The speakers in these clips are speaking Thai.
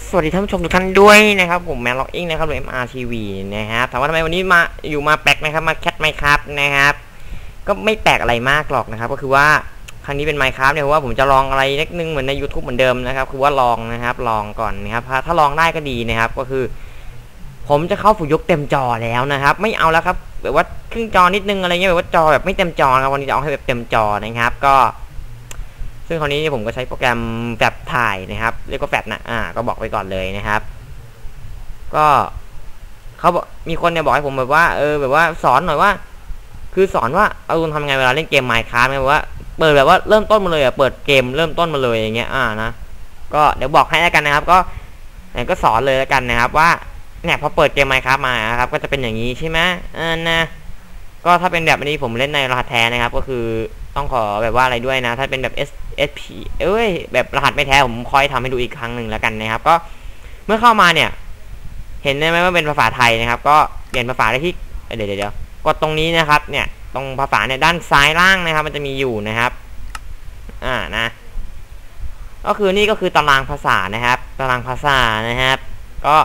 สวัสดีท่านผู้ชมทุกท่านด้วยนะครับผมแมนล็อกอิงนะครับหรือ MRTV นะครับถามว่าทำไมวันนี้มาอยู่มาแปลกนะครับมาแคทไมครับนะครับ ก็ไม่แปลกอะไรมากหรอกนะครับ ก็คือว่าครั้งนี้เป็นไมค์ครับเนี่ยเพราะว่าผมจะลองอะไรเล็กนึงเหมือนใน YouTube เหมือนเดิมนะครับ คือว่าลองนะครับ ลองก่อนนะครับถ้าลองได้ก็ดีนะครับ ก็คือ ผมจะเข้าฝูยกเต็มจอแล้วนะครับ ไม่เอาแล้วครับแบบว่าครึ่งจอนิดนึงอะไรเงี้ยแบบว่าจอแบบไม่เต็มจอครับวันนี้จะเอาให้แบบเต็มจอนะครับ ก็ ซึ่งคราวนี้ผมก็ใช้โปรแกรมแฟบถ่ายนะครับ เรียกว่าแฟบนะอ่า ก็บอกไว้ก่อนเลยนะครับ ก็เขาบอกมีคนเนี่ยบอกให้ผมแบบว่า เออ แบบว่าสอนหน่อยว่า คือสอนว่าเอาคุณทำไงเวลาเล่นเกมไมค์ค a f t แบบว่าเปิดแบบว่าเริ่มต้นมาเลยอะเปิดเกมเริ่มต้นมาเลยอย่างเงี้ยอ่านะก็เดี๋ยวบอกให้แล้วกันนะครับ ก็ไหนก็สอนเลยแล้วกันนะครับ ว่าเนี่ยพอเปิดเกมไมค์ค a f t มาครับ ก็จะเป็นอย่างนี้ใช่ไหมอ่านะ ก็ถ้าเป็นแบบนี้ผมเล่นในรหัสแท้นะครับ ก็คือ ต้องขอแบบว่าอะไรด้วยนะ ถ้าเป็นแบบ S S P เอ้ย แบบรหัสไม่แท้ผมคอยทำให้ดูอีกครั้งหนึ่งแล้วกันนะครับ ก็เมื่อเข้ามาเนี่ย เห็นได้ไหมว่าเป็นภาษาไทยนะครับ ก็เปลี่ยนภาษาได้ที่เดี๋ยวเดี๋ยวกดตรงนี้นะครับ เนี่ย ตรงภาษาเนี่ยด้านซ้ายล่างนะครับ มันจะมีอยู่นะครับ อ่านะ ก็คือนี่ก็คือตารางภาษานะครับ ตารางภาษานะครับ ก็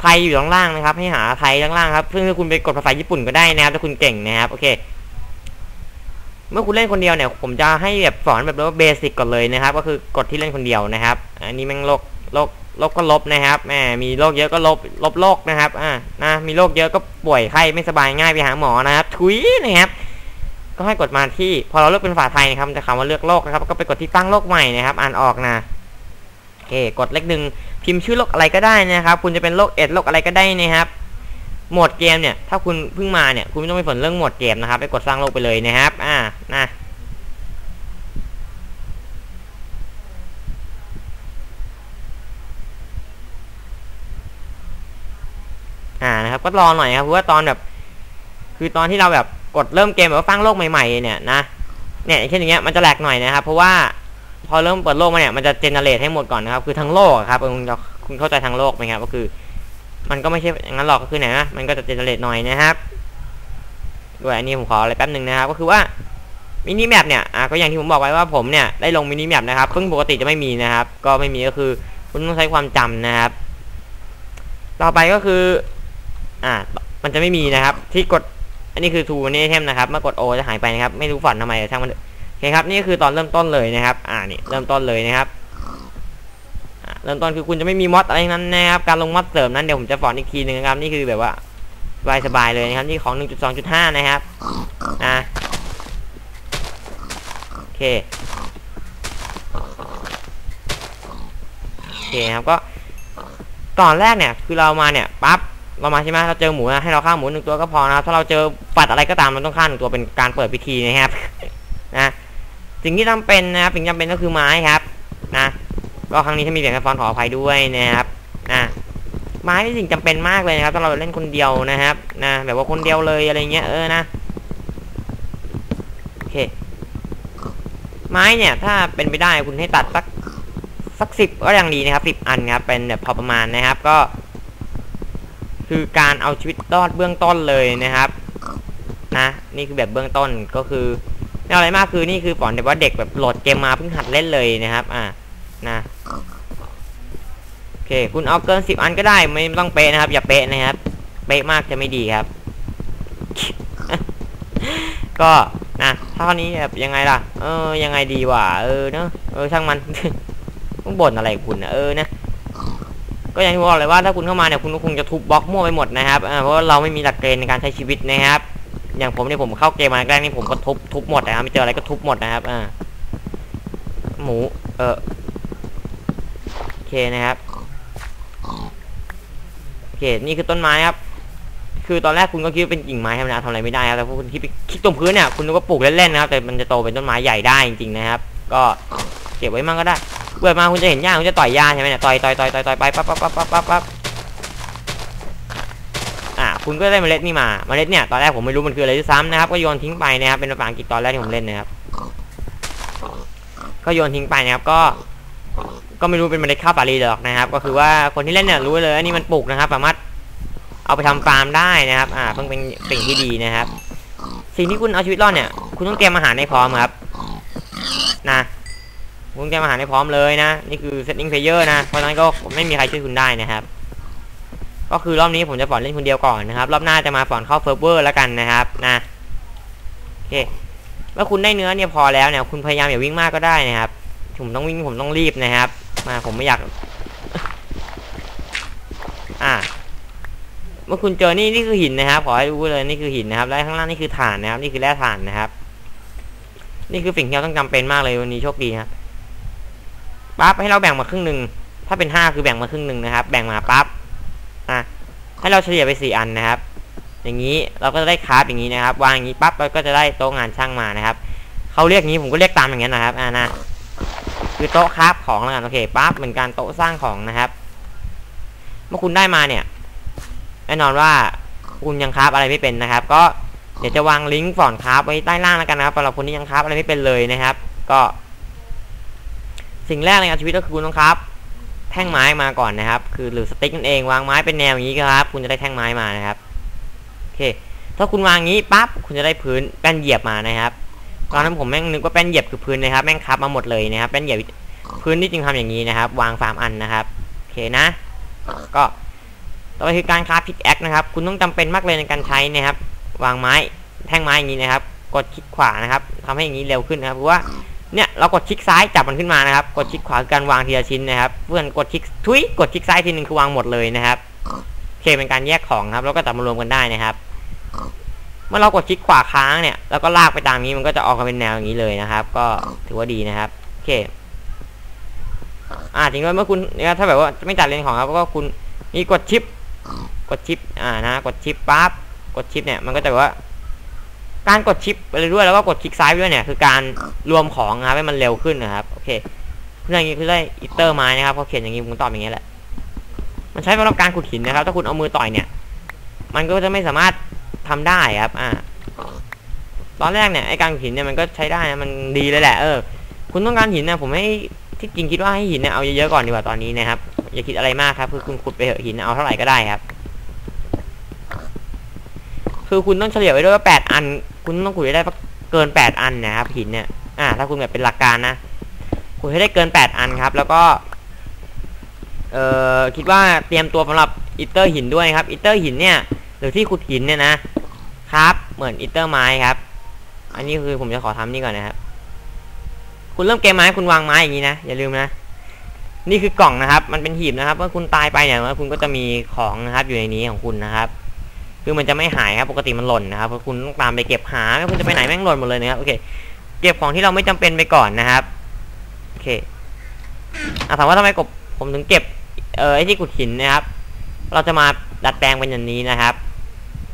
ไทยอยู่ข้างล่างนะครับ ให้หาไทยข้างล่างครับ ซึ่งถ้าคุณไปกดภาษาญี่ปุ่นก็ได้นะครับถ้าคุณเก่งนะครับ โอเค เมื่อคุณเล่นคนเดียวเนี่ย ผมจะให้แบบสอนแบบว่าเบสิกก่อนเลยนะครับ ก็คือกดที่เล่นคนเดียวนะครับ อันนี้แม่งโลกโลกลบก็ลบนะครับแหมมีโรคเยอะก็ลบ ลบโรคนะครับ อ่า นะ มีโรคเยอะก็ป่วยไข้ไม่สบายง่ายไปหาหมอนะครับ ทุยนะครับ ก็ให้กดมาที่ พอเราเลือกเป็นภาษาไทยนะครับจะคำว่าเลือกโรคนะครับ ก็ไปกดที่ตั้งโรคใหม่นะครับ อ่านออกนะ โอเค กดเลขหนึ่งพิมพ์ชื่อโรคอะไรก็ได้นะครับ คุณจะเป็นโรคเอดโรคอะไรก็ได้นะครับ โหมดเกมเนี่ย ถ้าคุณเพิ่งมาเนี่ย คุณไม่ต้องไปสนเรื่องโหมดเกมนะครับ ไปกดสร้างโลกไปเลยนะครับ อ่านะอ่านะครับ ก็รอหน่อยครับเพราะว่าตอนแบบ คือตอนที่เราแบบกดเริ่มเกมแบบว่าสร้างโลกใหม่ๆเนี่ยนะเนี่ยเช่นอย่างเงี้ยมันจะแหลกหน่อยนะครับ เพราะว่าพอเริ่มเปิดโลกมาเนี่ยมันจะเจเนเรตให้หมดก่อนนะครับ คือทั้งโลกครับคุณคุณเข้าใจทั้งโลกไหมครับก็คือ มันก็ไม่ใช่อย่างนั้นหรอกก็คือไหนนะมันก็จะเจเนเรตหน่อยนะครับ ด้วยอันนี้ผมขออะไรแป๊บหนึ่งนะครับ ก็คือว่ามินิแมปเนี่ยอะก็อย่างที่ผมบอกไว้ว่าผมเนี่ยได้ลงมินิแมปนะครับซึ่งปกติจะไม่มีนะครับ ก็ไม่มีก็คือคุณต้องใช้ความจำนะครับ ต่อไปก็คือ อ่า มันจะไม่มีนะครับ ที่กด อันนี้คือทูนี่เทมนะครับ เมื่อกดโอจะหายไปนะครับ ไม่รู้ฝันทำไมช่างมันโอเคครับ นี่คือตอนเริ่มต้นเลยนะครับ อ่านี่เริ่มต้นเลยนะครับ เริ่มต้นคือคุณจะไม่มีมอดอะไรนั้นนะครับการลงมอดเสริมนั้นเดี๋ยวผมจะสอนอีกทีหนึ่งนะครับนี่คือแบบว่าสบายๆเลยนะครับนี่ของ 1.2.5 นะครับนะโอเคโอเคครับก็ตอนแรกเนี่ยคือเรามาเนี่ยปั๊บเรามาใช่ไหมเราเจอหมูนะให้เราฆ่าหมูหนึ่งตัวก็พอนะถ้าเราเจอปัดอะไรก็ตามเราต้องฆ่าหนึ่งตัวเป็นการเปิดพิธีนะครับนะสิ่งที่จำเป็นนะครับสิ่งจำเป็นก็คือไม้ครับ นะ ก็ครั้งนี้ถ้ามีเสียงกระฟอนขออภัยด้วยนะครับอะไม้เป็นสิ่งจำเป็นมากเลยนะครับถ้าเราเล่นคนเดียวนะครับ นะแบบว่าคนเดียวเลยอะไรเงี้ยเออนะโอเคไม้เนี่ย ถ้าเป็นไปได้คุณให้ตัดสักสักสิบก็ยังดีนะครับสิบอันครับเป็นแบบพอประมาณนะครับก็ คือการเอาชีวิตรอดเบื้องต้นเลยนะครับ นะ นี่คือแบบเบื้องต้นก็คือไม่อะไรมากคือนี่คือสอนแบบว่าเด็กแบบโหลดเกมมาเพิ่งหัดเล่นเลยนะครับ อ่านะ ค คุณเอาเกินสิบอันก็ได้ไม่ต้องเป๊ะนะครับ อย่าเป๊ะนะครับ เป๊ะมากจะไม่ดีครับ ก็นะถ้าครานี้แบบยังไงล่ะ เออ ยังไงดีวะเออเนอะเออช่างมันต้องบ่นอะไรคุณนะเออนะก็อย่างที่บอกเลยว่าถ้าคุณเข้ามาเนี่ยคุณก็คงจะทุบบล็อกมั่วไปหมดนะครับเพราะเราไม่มีหลักเกณฑ์ในการใช้ชีวิตนะครับ อย่างผมเนี่ยผมเข้าเกมมาแรกนี่ผมก็ทุบทุบหมดนะครับไม่เจออะไรก็ทุบหมดนะครับอ่าหมูเออโอเคนะครับ เคนี่คือต้นไม้ครับ คือตอนแรกคุณก็คิดว่าเป็นกิ่งไม้ธรรมดาทำอะไรไม่ได้ครับแต่พอคุณคิดไปคิดตรงพื้นเนี่ยคุณนึกว่าปลูกเล่นๆนะครับ แต่มันจะโตเป็นต้นไม้ใหญ่ได้จริงๆนะครับ ก็เก็บไว้มั่งก็ได้เปิดมาคุณจะเห็นหญ้าคุณจะต่อยหญ้าใช่ไหมเนี่ยต่อยต่อยต่อยต่อยต่อยไปปั๊บปั๊บปั๊บปั๊บปั๊บปั๊บอ่าคุณก็ได้เมล็ดนี่มาเมล็ดเนี่ยตอนแรกผมไม่รู้มันคืออะไรด้วยซ้ำนะครับก็โยนทิ้งไปนะครับเป็นภาษาอังกฤษตอนแรกที่ผมเล่นนะครับก็โยนทิ้งไปนะครับก็ ก็ไม่รู้เป็นเมล็ดข้าวสาลีหรอกนะครับ ก็คือว่าคนที่เล่นเนี่ยรู้เลยอันนี้มันปลูกนะครับ สามารถเอาไปทำฟาร์มได้นะครับ อ่าเพิ่งเป็นสิ่งที่ดีนะครับ สิ่งที่คุณเอาชีวิตรอดเนี่ย คุณต้องเตรียมอาหารให้พร้อมครับ นะคุณเตรียมอาหารให้พร้อมเลยนะ นี่คือ setting player นะ เพราะฉะนั้นก็ไม่มีใครช่วยคุณได้นะครับ ก็คือรอบนี้ผมจะสอนเล่นคนเดียวก่อนนะครับ รอบหน้าจะมาสอนเข้าเฟิร์ฟเวอร์แล้วกันนะครับ นะโอเคเมื่อคุณได้เนื้อเนี่ยพอแล้วเนี่ย คุณพยายามอย่าวิ่งมากก็ได้นะครับ ผมต้องวิ่งผมต้องรีบนะครับ มาผมไม่อยาก อ่า เมื่อคุณเจอนี่นี่คือหินนะครับ ขอให้รู้เลยนี่คือหินนะครับ และข้างล่างนี่คือถ่านนะครับ นี่คือแร่ถ่านนะครับ นี่คือสิ่งที่เราต้องจำเป็นมากเลยวันนี้โชคดีครับปั๊บให้เราแบ่งมาครึ่งหนึ่ง ถ้าเป็นห้าคือแบ่งมาครึ่งหนึ่งนะครับ แบ่งมาปั๊บ อะ ให้เราเฉลี่ยไปสี่อันนะครับ อย่างนี้เราก็จะได้คราฟอย่างนี้นะครับ วางอย่างนี้ปั๊บเราก็จะได้โต๊ะงานช่างมานะครับ เขาเรียกอย่างนี้ผมก็เรียกตามอย่างนี้นะครับ อ่านะ คือโต๊ะคราฟของแล้วกันโอเคปั๊บเหมือนการโต๊ะสร้างของนะครับ เมื่อคุณได้มาเนี่ยแน่นอนว่าคุณยังคราฟอะไรไม่เป็นนะครับ ก็เดี๋ยวจะวางลิงก์สอนคราฟไว้ใต้ล่างแล้วกันนะครับสำหรับคนที่ยังคราฟอะไรไม่เป็นเลยนะครับ ก็ สิ่งแรกในการชีวิตก็คือคุณต้องคราฟแท่งไม้มาก่อนนะครับ คือหรือสติ๊กนั่นเองวางไม้เป็นแนวอย่างนี้ครับ คุณจะได้แท่งไม้มานะครับโอเคถ้าคุณวางงี้ปั๊บคุณจะได้พื้นแป้นเหยียบมานะครับ ตอนนั้นผมแม่งนึกว่าแป้นเหยียบคือพื้นนะครับ แม่งคับมาหมดเลยนะครับแป้นเหยียบพื้นที่จริงทำอย่างนี้นะครับ วางสามอันนะครับโอเคนะ ก็ต่อไปคือการคราฟพิกแอคนะครับ คุณต้องจำเป็นมากเลยในการใช้นะครับ วางไม้แท่งไม้อย่างนี้นะครับ กดคลิกขวานะครับทำให้อย่างนี้เร็วขึ้นนะครับเพราะว่าเนี่ยเรากดคลิกซ้ายจับมันขึ้นมานะครับ กดคลิกขวาการวางทีละชิ้นนะครับเพื่อนกดคลิกทุยกดคลิกซ้ายทีหนึ่งคือวางหมดเลยนะครับโอเคเป็นการแยกของครับ แล้วก็จับมารวมกันได้นะครับ เมื่อเรากดคลิกขวาค้างเนี่ยแล้วก็ลากไปตามนี้มันก็จะออกมาเป็นแนวอย่างนี้เลยนะครับ ก็ถือว่าดีนะครับโอเคอ่าจริงๆเมื่อคุณเนี่ยถ้าแบบว่าไม่จัดเลนของครับก็คุณนี่กดชิป กดชิป อ่านะกดชิปปั๊บกดชิปเนี่ยมันก็จะแบบว่า การกดชิปไปเรื่อยแล้วก็กดคลิกซ้ายไปด้วยเนี่ย คือการรวมของนะครับให้มันเร็วขึ้นนะครับโอเคเพื่ออย่างนี้คือได้อิตเตอร์ไม้นะครับเขาเขียนอย่างนี้ผมตอบอย่างนี้แหละมันใช้สำหรับการขุดหินนะครับ ถ้าคุณเอามือต่อยเนี่ย มันก็จะไม่สามารถ ทำได้ครับ อ่า ตอนแรกเนี่ยไอ้การหินเนี่ยมันก็ใช้ได้นะมันดีเลยแหละ เออ คุณต้องการหินเนี่ยผมให้ที่จริงคิดว่าให้หินเนี่ยเอาเยอะๆก่อนดีกว่าตอนนี้นะครับ อย่าคิดอะไรมากครับ คือคุณขุดไปเหอะหินเอาเท่าไหร่ก็ได้ครับ คือคุณต้องเฉลี่ยไว้ด้วยว่าแปดอัน คุณต้องขุดให้ได้เกินแปดอันนะครับหินเนี่ย อ่า ถ้าคุณแบบเป็นหลักการนะขุดให้ได้เกินแปดอันครับ แล้วก็เอ่อคิดว่าเตรียมตัวสำหรับอิตเตอร์หินด้วยครับอิตเตอร์หินเนี่ย หรือที่ขุดหินเนี่ยนะ ครับ เหมือนอิตเตอร์ไม้ครับ อันนี้คือผมจะขอทำนี่ก่อนนะครับ คุณเริ่มเกมไม้คุณวางไม้อย่างนี้นะ อย่าลืมนะ นี่คือกล่องนะครับ มันเป็นหีบนะครับ เมื่อคุณตายไปเนี่ยคุณก็จะมีของนะครับ อยู่ในนี้ของคุณนะครับ คือมันจะไม่หายครับ ปกติมันหล่นนะครับ คุณต้องตามไปเก็บหา ไม่คุณจะไปไหนแม่งหล่นหมดเลยนะครับ โอเค เก็บของที่เราไม่จำเป็นไปก่อนนะครับ โอเคอถามว่าทำไมกบผมถึงเก็บ เออไอ้ที่ขุดหินนะครับ เราจะมาดัดแปลงเป็นอย่างนี้นะครับ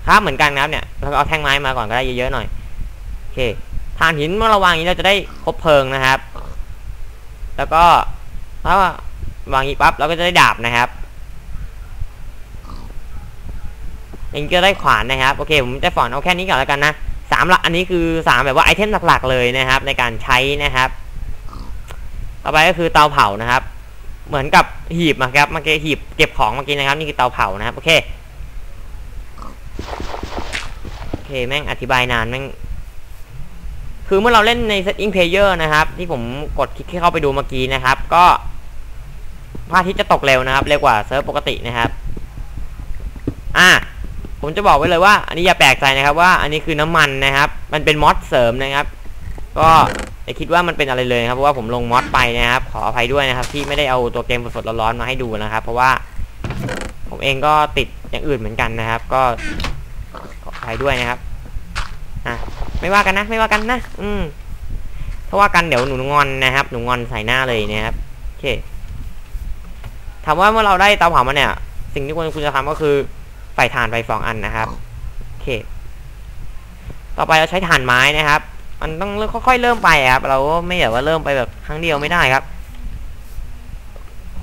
ครับเหมือนกันนะครับเนี่ยเราเอาแท่งไม้มาก่อนก็ได้เยอะๆหน่อยโอเคฐานหินเมื่อเราวางอย่างนี้เราจะได้ครบเพลิงนะครับ แล้วก็ถ้าวางอย่างนี้ปั๊บเราก็จะได้ดาบนะครับอย่างนี้ก็ได้ขวานนะครับโอเคผมจะสอนเอาแค่นี้ก่อนแล้วกันนะสามหลักอันนี้คือสามแบบว่าไอเทมหลักๆเลยนะครับ ในการใช้นะครับ ต่อไปก็คือเตาเผานะครับ เหมือนกับหีบนะครับเมื่อกี้หีบเก็บของเมื่อกี้นะครับ นี่คือเตาเผานะครับโอเค โอเค แม่งอธิบายนานแม่งคือเมื่อเราเล่นใน setting player นะครับ ที่ผมกดคลิกเข้าไปดูเมื่อกี้นะครับ ก็พระอาทิตย์จะตกเร็วนะครับ เร็วกว่าเซิร์ฟปกตินะครับ อ่าผมจะบอกไว้เลยว่า อันนี้อย่าแปลกใจนะครับว่าอันนี้คือน้ำมันนะครับ มันเป็นมอดเสริมนะครับ ก็อย่าคิดว่ามันเป็นอะไรเลยครับเพราะว่าผมลงมอดไปนะครับ ขออภัยด้วยนะครับ ที่ไม่ได้เอาตัวเกมสดๆร้อนๆมาให้ดูนะครับ เพราะว่า ผมเองก็ติดอย่างอื่นเหมือนกันนะครับ ก็ ภัยด้วยนะครับอะไม่ว่ากันนะ ไม่ว่ากันนะ อืมถ้าว่ากันเดี๋ยวหนูงอนนะครับ หนูงอนใส่หน้าเลยนะครับโอเคถามว่าเมื่อเราได้เตาเผามาเนี่ย สิ่งที่ควรคุณจะทำก็คือไฟถ่านไปสองอันนะครับโอเค ต่อไปเราใช้ถ่านไม้นะครับ มันต้องค่อยๆเริ่มไปครับ เราไม่แบบว่าเริ่มไปแบบครั้งเดียวไม่ได้ครับ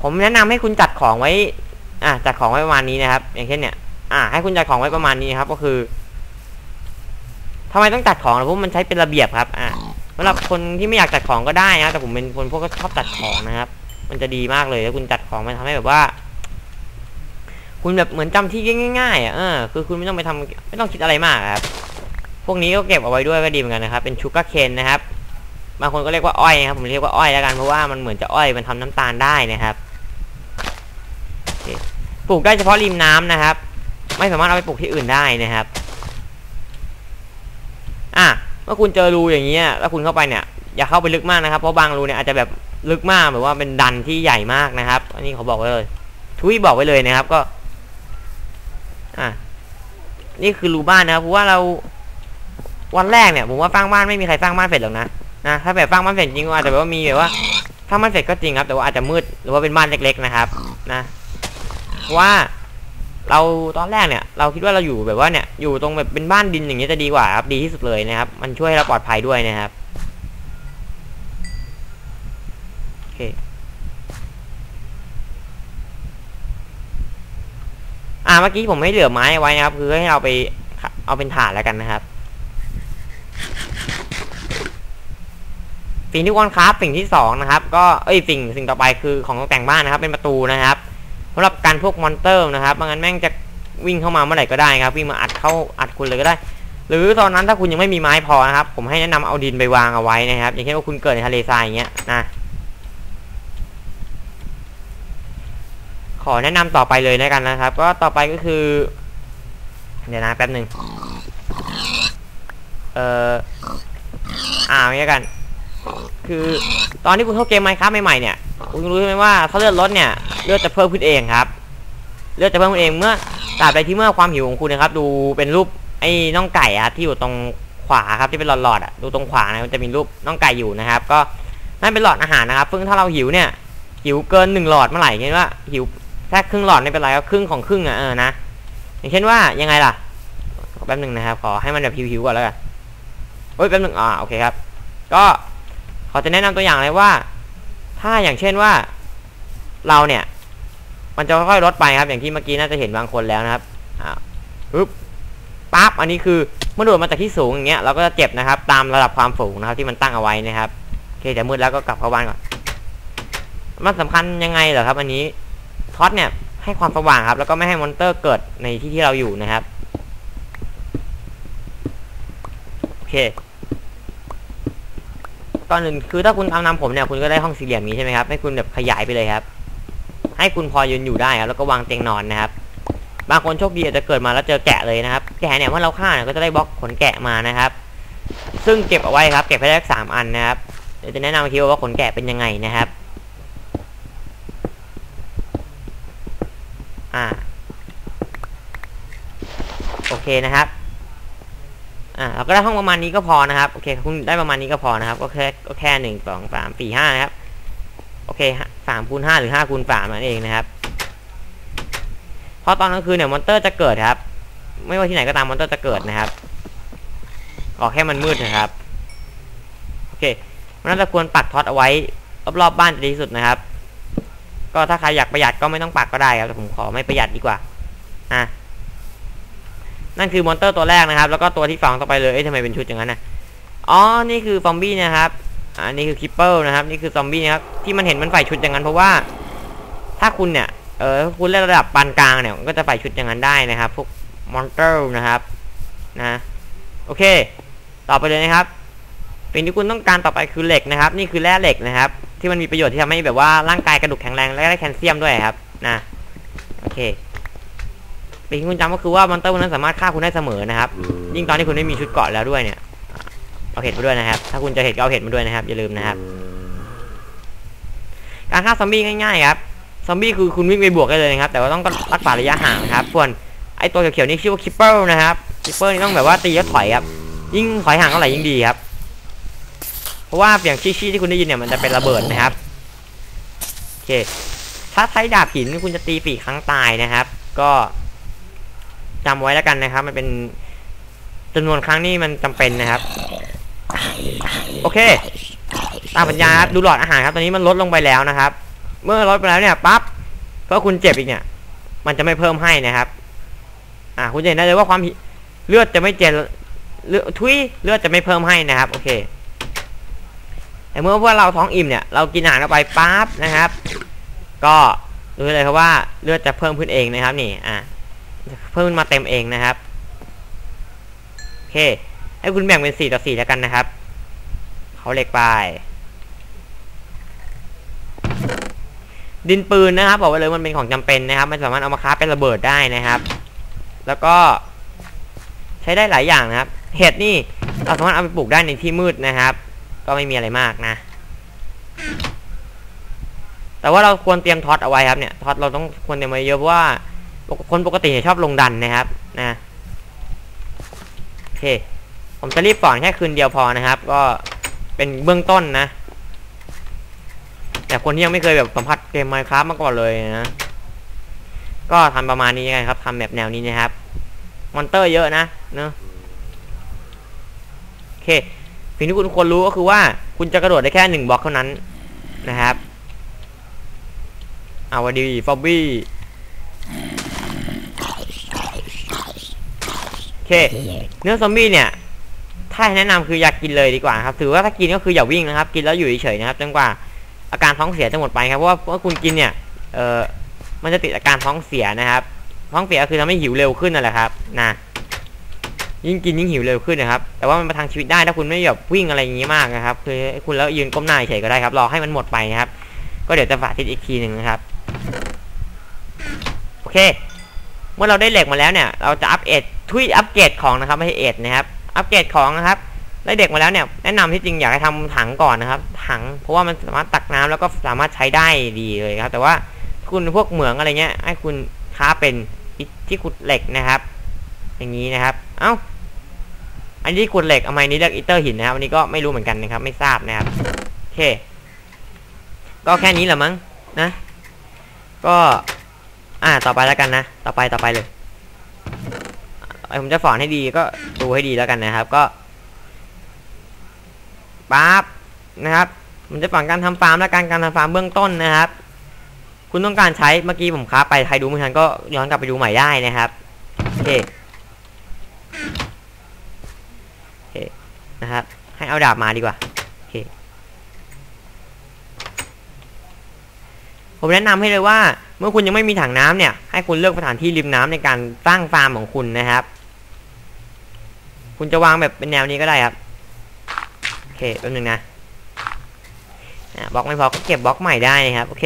ผมแนะนำให้คุณจัดของไว้ อะจัดของไว้ประมาณนี้นะครับ อย่างเช่นเนี่ย อะให้คุณจัดของไว้ประมาณนี้ครับ ก็คือ ทำไมต้องจัดของเพราะมันใช้เป็นระเบียบครับอ่าสำหรับคนที่ไม่อยากจัดของก็ได้นะแต่ผมเป็นคนพวกก็ชอบจัดของนะครับ มันจะดีมากเลยถ้าคุณจัดของมันทำให้แบบว่า คุณแบบเหมือนจำที่ง่ายๆอะเออคือคุณไม่ต้องไปทำไม่ต้องคิดอะไรมากครับ พวกนี้ก็เก็บเอาไว้ด้วยก็ดีเหมือนกันนะครับ เป็นชูการ์เคนนะครับบางคนก็เรียกว่าอ้อยนะครับผมเรียกว่าอ้อยแล้วกันเพราะว่ามันเหมือนจะอ้อยมันทำน้ำตาลได้นะครับปลูกได้เฉพาะริมน้ำนะครับ ไม่สามารถเอาไปปลูกที่อื่นได้นะครับ เมื่อคุณเจอรูอย่างเงี้ยแล้วคุณเข้าไปเนี่ยอย่าเข้าไปลึกมากนะครับเพราะบางรูเนี่ยอาจจะแบบลึกมากแบบว่าเป็นดันที่ใหญ่มากนะครับ อันนี้เขาบอกไว้เลยทุยบอกไว้เลยนะครับก็ อะนี่คือรูบ้านนะครับเพราะว่าเราวันแรกเนี่ยผมว่าสร้างบ้านไม่มีใครสร้างบ้านเสร็จหรอกนะนะถ้าแบบสร้างบ้านเสร็จจริงก็อาจจะแบบว่ามีแบบว่าสร้างบ้านเสร็จก็จริงครับ แต่ว่าอาจจะมืดหรือว่าเป็นบ้านเล็ก ๆ นะครับ นะเพราะว่า เราตอนแรกเนี่ยเราคิดว่าเราอยู่แบบว่าเนี่ยอยู่ตรงแบบเป็นบ้านดินอย่างเงี้ยจะดีกว่าครับดีที่สุดเลยนะครับ มันช่วยให้เราปลอดภัยด้วยนะครับโอเคอ่าเมื่อกี้ผมไม่เหลือไม้ไว้นะครับคือให้เราไปเอาเป็นถาดแล้วกันนะครับสิ่งที่ควรครับสิ่งที่สองนะครับ ก็เอ้ยสิ่งสิ่งต่อไปคือของตกแต่งบ้านนะครับ เป็นประตูนะครับ สำหรับการพวกมอนเตอร์นะครับบางงั้นแม่งจะวิ่งเข้ามาเมื่อไหร่ก็ได้ครับวิ่งมาอัดเข้าอัดคุณเลยก็ได้ หรือตอนนั้นถ้าคุณยังไม่มีไม้พอนะครับ ผมให้แนะนำเอาดินไปวางเอาไว้นะครับ อย่างเช่นว่าคุณเกิดในทะเลทรายอย่างเงี้ยนะขอแนะนำต่อไปเลยแล้วกันนะครับ ก็ต่อไปก็คือ เดี๋ยวนะแป๊บหนึ่งเอ่ออ่าไม่ใช่กัน คือตอนที่คุณเข้าเกมไมค์ครับใหม่ๆเนี่ยคุณรู้ไหมว่าถ้าเลือดลดเนี่ยเลือดจะเพิ่มขึ้นเองครับ เลือดจะเพิ่มขึ้นเองเมื่อตราบใดที่เมื่อความหิวของคุณนะครับ ดูเป็นรูปไอ้น่องไก่อะที่อยู่ตรงขวาครับที่เป็นหลอดๆอะดูตรงขวานะมันจะมีรูปน่องไก่อยู่นะครับ ก็นั่นเป็นหลอดอาหารนะครับซึ่งถ้าเราหิวเนี่ยหิวเกินหนึ่งหลอดเมื่อไหร่เช่นว่าหิวแค่ครึ่งหลอดไม่เป็นไรก็ครึ่งของครึ่งอะเออนะอย่างเช่นว่ายังไงล่ะแป๊บหนึ่งนะครับขอให้มันแบบหิวๆก่อนแล้วกันโอ้ยแป๊บหนึ่งอ่าโอเคครับ ก็ เขาจะแนะนำตัวอย่างเลยว่า ถ้าอย่างเช่นว่าเราเนี่ย มันจะค่อยๆลดไปครับ อย่างที่เมื่อกี้น่าจะเห็นบางคนแล้วนะครับอ่าปึ๊บปั๊บอันนี้คือเมื่อโดดมาจากที่สูงอย่างเงี้ยเราก็จะเจ็บนะครับ ตามระดับความสูงนะครับ ที่มันตั้งเอาไว้นะครับโอเคจะมืดแล้วก็กลับเข้าบ้านก่อนมันสำคัญยังไงเหรอครับ อันนี้ท็อตเนี่ยให้ความสว่างครับ แล้วก็ไม่ให้มอนเตอร์เกิดในที่ที่เราอยู่นะครับโอเค ก่อนอื่นคือถ้าคุณทำนำผมเนี่ยคุณก็ได้ห้องสี่เหลี่ยมนี้ใช่ไหมครับให้คุณแบบขยายไปเลยครับ ให้คุณพอยืนอยู่ได้ครับแล้วก็วางเตียงนอนนะครับ บางคนโชคดีอาจจะเกิดมาแล้วเจอแกะเลยนะครับ แกะเนี่ยเมื่อเราฆ่าเนี่ยก็จะได้บล็อกขนแกะมานะครับ ซึ่งเก็บเอาไว้ครับเก็บไปได้สามอันนะครับเดี๋ยวจะแนะนำทีว่าขนแกะเป็นยังไงนะครับ อ่าโอเคนะครับ อ่าเราก็ได้ห้องประมาณนี้ก็พอนะครับโอเคคุณได้ประมาณนี้ก็พอนะครับ ก็แค่ก็แค่หนึ่งสองสามสี่ห้านะครับโอเคสามคูณห้าหรือห้าคูณสามนั่นเองนะครับพราะตอนกลางคืนเนี่ยมอนเตอร์จะเกิดครับ ไม่ว่าที่ไหนก็ตามมอนเตอร์จะเกิดนะครับขอแค่มันมืดนะครับโอเคมันน่าจะควรปักท็อตเอาไว้รอบๆบ้านจะดีที่สุดนะครับ ก็ถ้าใครอยากประหยัดก็ไม่ต้องปักก็ได้ครับแต่ผมขอไม่ประหยัดดีกว่าอะ นั่นคือมอนเตอร์ตัวแรกนะครับ แล้วก็ตัวที่สองต่อไปเลยเอ๊ะทำไมเป็นชุดอย่างนั้นนะอ๋อนี่คือซอมบี้นะครับอันนี้คือคิปเปิลนะครับนี่คือซอมบี้นะครับที่มันเห็นมันใส่ชุดอย่างนั้นเพราะว่า ถ้าคุณเนี่ยเออคุณเล่นระดับปานกลางเนี่ยมันก็จะใส่ชุดอย่างนั้นได้นะครับ พวกมอนเตอร์นะครับนะโอเค ต่อไปเลยนะครับสิ่งที่คุณต้องการต่อไปคือเหล็กนะครับ นี่คือแร่เหล็กนะครับ ที่มันมีประโยชน์ที่ทำให้แบบว่าร่างกายกระดูกแข็งแรงและได้แคลเซียมด้วยครับนะโอเค สิ่งที่คุณจำก็คือว่ามอนเตอร์พวกนั้นสามารถฆ่าคุณได้เสมอนะครับ ยิ่งตอนที่คุณไม่มีชุดเกราะแล้วด้วยเนี่ย เอาเห็ดมาด้วยนะครับ ถ้าคุณจะเห็ดก็เอาเห็ดมาด้วยนะครับอย่าลืมนะครับ การฆ่าซอมบี้ง่ายๆครับ ซอมบี้คือคุณวิ่งไปบวกได้เลยนะครับ แต่ว่าต้องรักษาระยะห่างนะครับ ส่วนไอตัวเขียวๆนี่ชื่อว่าคิปเปอร์นะครับ คิปเปอร์นี่ต้องแบบว่าตีแล้วถอยครับ ยิ่งถอยห่างเท่าไหร่ยิ่งดีครับ เพราะว่าเสียงชี้ๆที่คุณได้ยินเนี่ยมันจะเป็นระเบิดนะครับ โอเค ถ้าใช้ดาบหินคุณจะตีปีกครั้งตายนะครับ ก็ จำไว้แล้วกันนะครับ มันเป็นจำนวนครั้งนี่มันจำเป็นนะครับ โอเค ตามปัญญาครับดูหลอดอาหารครับ ตอนนี้มันลดลงไปแล้วนะครับ เมื่อลดไปแล้วเนี่ยปั๊บเพราะคุณเจ็บอีกเนี่ย มันจะไม่เพิ่มให้นะครับ อ่า คุณจะเห็นได้เลยว่าความเลือดจะไม่เจนเลือดทุยเลือดจะไม่เพิ่มให้นะครับ โอเคแต่เมื่อว่าเราท้องอิ่มเนี่ยเรากินอาหารเข้าไปปั๊บนะครับ ก็ดูเลยครับว่าเลือดจะเพิ่มขึ้นเองนะครับนี่ อ่า เพิ่มมาเต็มเองนะครับโอเคให้คุณแบ่งเป็นสี่ต่อสี่แล้วกันนะครับเขาเหล็กไป ดินปืนนะครับ บอกไว้เลยมันเป็นของจำเป็นนะครับ มันสามารถเอามาค้าเป็นระเบิดได้นะครับ แล้วก็ ใช้ได้หลายอย่างนะครับ เห็ดนี่เราสามารถเอาไปปลูกได้ในที่มืดนะครับ ก็ไม่มีอะไรมากนะแต่ว่าเราควรเตรียมท็อตเอาไว้ครับเนี่ยท็อตเราต้องควรเตรียมไว้เยอะเพราะว่า คนปกติชอบลงดันนะครับนะโอเค ผมจะรีบสอนแค่คืนเดียวพอนะครับ ก็เป็นเบื้องต้นนะ แต่คนที่ยังไม่เคยแบบสัมผัสเกม Minecraft มาก่อนเลยนะก็ทำประมาณนี้กันครับทำแบบแนวนี้นะครับ มอนเตอร์เยอะนะเนอะโอเคสิ่งที่คุณควรรู้ก็คือว่า คุณจะกระโดดได้แค่หนึ่งบล็อกเท่านั้นนะครับ เอาวดีฟอบบี้โอ เคเนื้อซอมบี้เนี่ยถ้าให้แนะนำคืออยากกินเลยดีกว่าครับถือว่าถ้ากินก็คืออย่าวิ่งนะครับ กินแล้วอยู่เฉยๆนะครับจนกว่าอาการท้องเสียจะหมดไปครับเพราะว่าเพราะว่าคุณกินเนี่ยเออมันจะติดอาการท้องเสียนะครับ ท้องเสียก็คือทำให้หิวเร็วขึ้นนั่นแหละครับนะยิ่งกินยิ่งหิวเร็วขึ้นนะครับ แต่ว่ามันประทังชีวิตได้ถ้าคุณไม่แบบวิ่งอะไรอย่างนี้มากนะครับ คือคุณแล้วยืนก้มหน้าเฉยก็ได้ครับรอให้มันหมดไปนะครับ ก็เดี๋ยวจะฝากทิศอีกทีหนึ่งนะครับโอเค เมื่อเราได้เหล็กมาแล้วเนี่ย เราจะอัปเกร ดทุยอัปเกรดของนะครับไม่ใช่เอ็ดนะครับ อัปเกรดของนะครับได้เด็กมาแล้วเนี่ยแนะนำที่จริงอยากให้ทำถังก่อนนะครับ ถังเพราะว่ามันสามารถตักน้ำแล้วก็สามารถใช้ได้ดีเลยครับ แต่ว่าคุณพวกเหมืองอะไรเงี้ยให้คุณค้าเป็นที่ขุดเหล็กนะครับ อย่างนี้นะครับ เอ้าอันนี้ขุดเหล็กเอาไมนี้เรียกอิเตอร์หินนะครับอันนี้ก็ไม่รู้เหมือนกันนะครับ ไม่ทราบนะครับโอเค ก็แค่นี้แหละมั้งนะ ก็ อ่าต่อไปแล้วกันนะ ต่อไปต่อไปเลย ผมจะสอนให้ดีก็ดูให้ดีแล้วกันนะครับ ก็ปั๊บนะครับมันจะสอนการทำฟาร์มและการการทำฟาร์มเบื้องต้นนะครับ คุณต้องการใช้เมื่อกี้ผมค้าไปใครดูไม่ทันก็ย้อนกลับไปดูใหม่ได้นะครับโอเคโอเคนะครับ ให้เอาดาบมาดีกว่าโอเคผมแนะนำให้เลยว่าเมื่อคุณยังไม่มีถังน้ำเนี่ยให้คุณเลือกสถานที่ริมน้ำในการสร้างฟาร์มของคุณนะครับ คุณจะวางแบบเป็นแนวนี้ก็ได้ครับโอเคแป๊บนึงนะบล็อกไม่พอก็เก็บบล็อกใหม่ได้นะครับ โอเค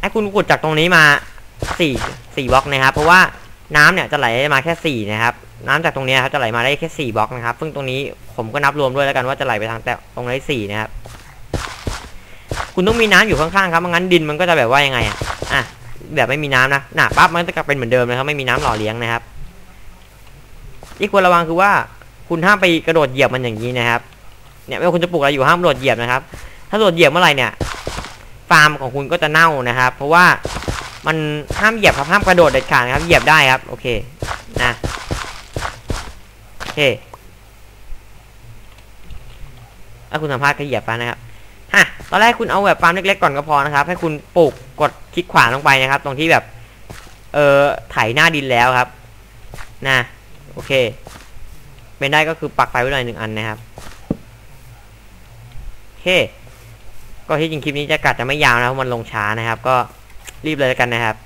ให้คุณขุดจากตรงนี้มาสี่สี่บล็อกนะครับ เพราะว่าน้ำเนี่ยจะไหลมาแค่สี่นะครับ น้ำจากตรงนี้ครับจะไหลมาได้แค่สี่บล็อกนะครับ ซึ่งตรงนี้ผมก็นับรวมด้วยแล้วกันว่าจะไหลไปทางแต่ตรงไหนสี่นะครับ คุณต้องมีน้ำอยู่ข้างๆครับไม่งั้นดินมันก็จะแบบว่ายังไงอะอะแบบไม่มีน้ำนะหน่ะปั๊บมันก็จะกลับเป็นเหมือนเดิมนะครับไม่มีน้ำหล่อเลี้ยงนะครับ ที่ควรระวังคือว่าคุณห้ามไปกระโดดเหยียบมันอย่างนี้นะครับ เนี่ยไม่ว่าคุณจะปลูกอะไรอยู่ห้ามกระโดดเหยียบนะครับ ถ้ากระโดดเหยียบเมื่อไหร่เนี่ยฟาร์มของคุณก็จะเน่านะครับ เพราะว่ามันห้ามเหยียบครับห้ามกระโดดเด็ดขาดนะครับ เหยียบได้ครับ โอเคนะโอเคถ้าคุณสัมภาษณ์ก็เหยียบไปนะครับฮะตอนแรกคุณเอาแบบฟาร์มเล็กๆก่อนก็พอนะครับ ให้คุณปลูกกดคลิกขวาลงไปนะครับ ตรงที่แบบ เออไถหน้าดินแล้วครับ นะ โอเคเป็นได้ก็คือปักไฟไว้หน่อยหนึ่งอันนะครับโอเค ก็ที่จริงคลิปนี้จะกัดจะไม่ยาวนะเพราะมันลงช้านะครับ ก็รีบเลยแล้วกันนะครับ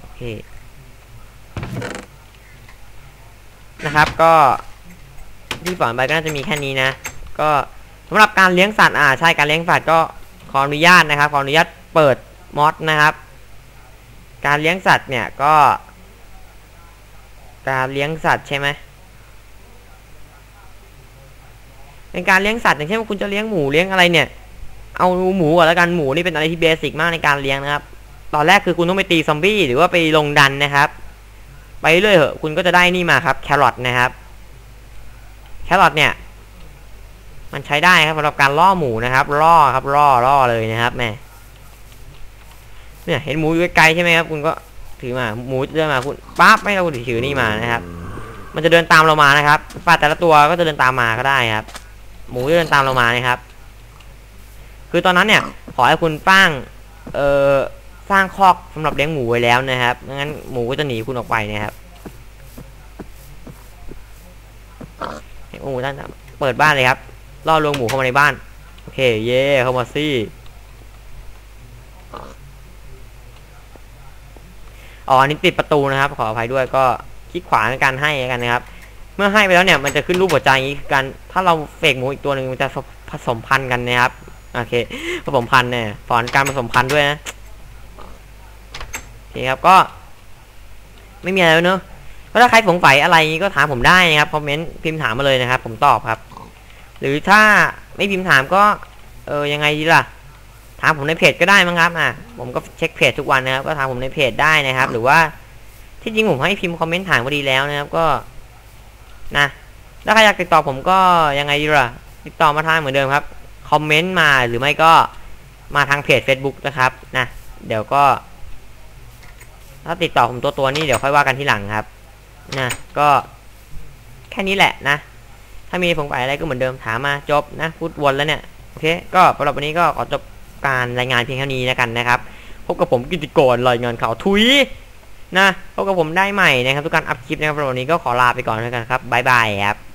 โอเคนะครับก็ที่สอนไปก็น่าจะมีแค่นี้นะ ก็สำหรับการเลี้ยงสัตว์อ่าใช่การเลี้ยงสัตว์ก็ขออนุญาตนะครับขออนุญาตเปิดมอดนะครับ การเลี้ยงสัตว์เนี่ยก็ การเลี้ยงสัตว์ใช่ไหมเป็นการเลี้ยงสัตว์อย่างเช่นว่าคุณจะเลี้ยงหมูเลี้ยงอะไรเนี่ย เอาหมูก่อนแล้วกันหมูนี่เป็นอะไรที่เบสิกมากในการเลี้ยงนะครับ ตอนแรกคือคุณต้องไปตีซอมบี้หรือว่าไปลงดันนะครับ ไปเรื่อยเหอะคุณก็จะได้นี่มาครับแครอทนะครับ แครอทเนี่ย มันใช้ได้ครับสำหรับการล่อหมูนะครับล่อครับล่อล่อเลยนะครับแม่เนี่ยเห็นหมูอยู่ไกลใช่ไหมครับ คุณก็ ถือมาหมูเดินมาคุณปั๊บไม่เอาคุณถือนี่มานะครับ มันจะเดินตามเรามานะครับปลาแต่ละตัวก็จะเดินตามมาก็ได้ครับ หมูจะเดินตามเรามานะครับ คือตอนนั้นเนี่ย ขอให้คุณป้างเอ่อสร้างคอกสำหรับเลี้ยงหมูไว้แล้วนะครับไม่งั้นหมูก็จะหนีคุณออกไปนะครับเห็นหมูท่านเปิดบ้านเลยครับล่อลวงหมูเข้ามาในบ้าน โอเค เย่เข้ามาสิ อ๋ออันนี้ติดประตูนะครับ ขออภัยด้วยก็คลิกขวาในการให้กันนะครับ เมื่อให้ไปแล้วเนี่ยมันจะขึ้นรูปหัวใจอย่างนี้คือการถ้าเราเฟกหมูอีกตัวหนึ่งมันจะผสมพันธุ์กันนะครับโอเคผสมพันธุ์เนี่ยสอนการผสมพันธุ์ด้วยนะโอเคครับก็ ไม่มีอะไรแล้วเนอะก็ถ้าใครสงสัยอะไรก็ถามผมได้นะครับคอมเมนต์พิมพ์ถามมาเลยนะครับ ผมตอบครับ หรือถ้าไม่พิมพ์ถามก็ เออยังไงดีล่ะ ถามผมในเพจก็ได้มั้งครับอะผมก็เช็คเพจทุกวันนะครับ ก็ถามผมในเพจได้นะครับ หรือว่าที่จริงผมให้พิมพ์คอมเมนต์ถามก็ดีแล้วนะครับก็นะถ้าใครอยากติดต่อผมก็ยังไงดีล่ะ ติดต่อมาทางเหมือนเดิมครับคอมเมนต์มาหรือไม่ก็มาทางเพจ Facebook นะครับนะเดี๋ยวก็ ถ้าติดต่อผมตัวตัวนี่เดี๋ยวค่อยว่ากันทีหลังครับนะก็แค่นี้แหละนะ ถ้ามีสงสัยอะไรก็เหมือนเดิมถามมาจบนะพูดวนแล้วเนี่ย โอเค ก็สำหรับวันนี้ก็ขอจบ การรายงานเพียงเท่านี้แล้วกันนะครับ พบกับผมกิติกรรายงานข่าวทุยนะพบกับผมได้ใหม่นะครับ ทุกการอัพคลิปนะครับวันนี้ก็ขอลาไปก่อนแล้วกันครับบ๊ายบายครับ